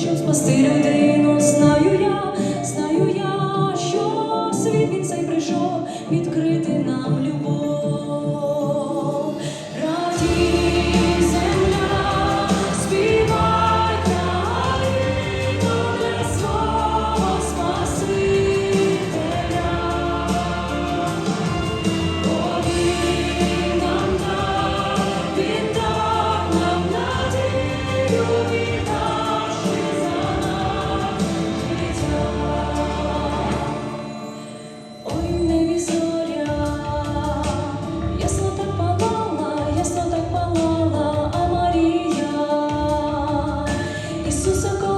щоб спасти людину, знаю я, знаю я, що світ він цей прийшов відкрити нам любов. Jesus agora.